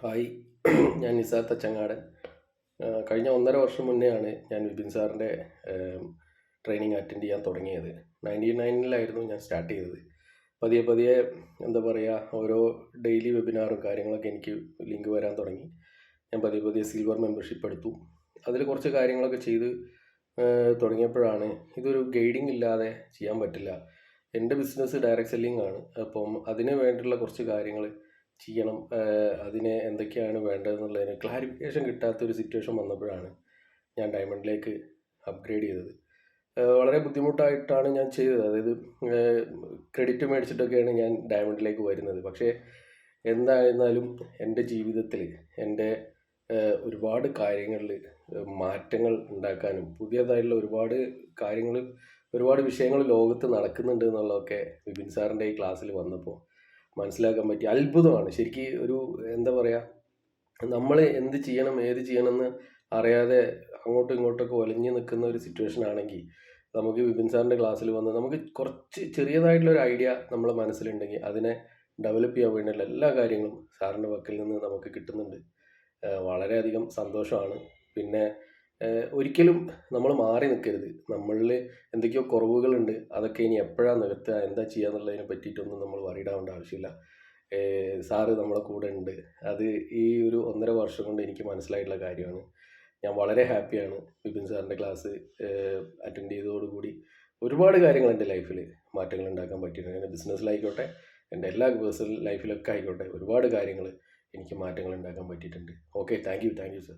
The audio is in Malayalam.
ഹായ് ഞാൻ നിസാർ തച്ചങ്ങാടൻ. കഴിഞ്ഞ ഒന്നര വർഷം മുന്നെയാണ് ഞാൻ വിപിൻ സാറിന്റെ ട്രെയിനിങ് അറ്റൻഡ് ചെയ്യാൻ തുടങ്ങിയത്. നയന്റി നയനിലായിരുന്നു ഞാൻ സ്റ്റാർട്ട് ചെയ്തത്. പതിയെ പതിയെ എന്താ പറയുക ഓരോ ഡെയിലി വെബിനാറും കാര്യങ്ങളൊക്കെ എനിക്ക് ലിങ്ക് വരാൻ തുടങ്ങി. ഞാൻ പതിയെ പതിയെ സിൽവർ മെമ്പർഷിപ്പ് എടുത്തു. അതിൽ കുറച്ച് കാര്യങ്ങളൊക്കെ ചെയ്ത് തുടങ്ങിയപ്പോഴാണ് ഇതൊരു ഗൈഡിങ് ഇല്ലാതെ ചെയ്യാൻ പറ്റില്ല. എന്റെ ബിസിനസ് ഡയറക്റ്റ് സെല്ലിംഗ് ആണ്. അപ്പം അതിന് വേണ്ടിയുള്ള കുറച്ച് കാര്യങ്ങൾ ചെയ്യണം. അതിന് എന്തൊക്കെയാണ് വേണ്ടതെന്നുള്ളതിന് ക്ലാരിഫിക്കേഷൻ കിട്ടാത്തൊരു സിറ്റുവേഷൻ വന്നപ്പോഴാണ് ഞാൻ ഡയമണ്ടിലേക്ക് അപ്ഗ്രേഡ് ചെയ്തത്. വളരെ ബുദ്ധിമുട്ടായിട്ടാണ് ഞാൻ ചെയ്തത്. അതായത് ക്രെഡിറ്റ് മേടിച്ചിട്ടൊക്കെയാണ് ഞാൻ ഡയമണ്ടിലേക്ക് വരുന്നത്. പക്ഷേ എന്തായിരുന്നാലും എന്റെ ജീവിതത്തിൽ എന്റെ ഒരുപാട് കാര്യങ്ങളിൽ മാറ്റങ്ങൾ ഉണ്ടാക്കാനും പുതിയതായിട്ടുള്ള ഒരുപാട് കാര്യങ്ങൾ ഒരുപാട് വിഷയങ്ങൾ ലോകത്ത് നടക്കുന്നുണ്ട് എന്നുള്ളതൊക്കെ വിപിൻ സാറിന്റെ ഈ ക്ലാസ്സിൽ വന്നപ്പോൾ മനസ്സിലാക്കാൻ പറ്റി അത്ഭുതമാണ്. ശരിക്കും ഒരു എന്താ പറയുക നമ്മൾ എന്ത് ചെയ്യണം ഏത് ചെയ്യണമെന്ന് അറിയാതെ അങ്ങോട്ടും ഇങ്ങോട്ടൊക്കെ ഒലഞ്ഞു നിൽക്കുന്ന ഒരു സിറ്റുവേഷൻ ആണെങ്കിൽ നമുക്ക് വിപിൻ സാറിന്റെ ക്ലാസ്സിൽ വന്ന് നമുക്ക് കുറച്ച് ചെറിയതായിട്ടുള്ള ഒരു ഐഡിയ നമ്മളെ മനസ്സിലുണ്ടെങ്കിൽ അതിനെ ഡെവലപ്പ് ചെയ്യാൻ വേണ്ടിയുള്ള എല്ലാ കാര്യങ്ങളും സാറിന്റെ പക്കൽ നിന്ന് നമുക്ക് കിട്ടുന്നുണ്ട്. വളരെയധികം സന്തോഷമാണ്. പിന്നെ ഒരിക്കലും നമ്മൾ മാറി നിൽക്കരുത്. നമ്മളിൽ എന്തൊക്കെയോ കുറവുകളുണ്ട്. അതൊക്കെ ഇനി എപ്പോഴാണ് നികത്തുക? എന്താ ചെയ്യുക എന്നുള്ളതിനെ പറ്റിയിട്ടൊന്നും നമ്മൾ വറിയിടാവേണ്ട ആവശ്യമില്ല. സാറ് നമ്മളെ കൂടെ ഉണ്ട്. അത് ഈ ഒരു ഒന്നര വർഷം കൊണ്ട് എനിക്ക് മനസ്സിലായിട്ടുള്ള കാര്യമാണ്. ഞാൻ വളരെ ഹാപ്പിയാണ് വിപിൻ സാറിന്റെ ക്ലാസ് അറ്റൻഡ് ചെയ്തതോടുകൂടി ഒരുപാട് കാര്യങ്ങൾ എന്റെ ലൈഫിൽ മാറ്റങ്ങൾ ഉണ്ടാക്കാൻ പറ്റിയിട്ടുണ്ട്. എന്റെ ബിസിനസ്സിലായിക്കോട്ടെ എന്റെ എല്ലാ പേഴ്സണൽ ലൈഫിലൊക്കെ ആയിക്കോട്ടെ ഒരുപാട് കാര്യങ്ങൾ എനിക്ക് മാറ്റങ്ങൾ ഉണ്ടാക്കാൻ പറ്റിയിട്ടുണ്ട്. Okay thank you thank you sir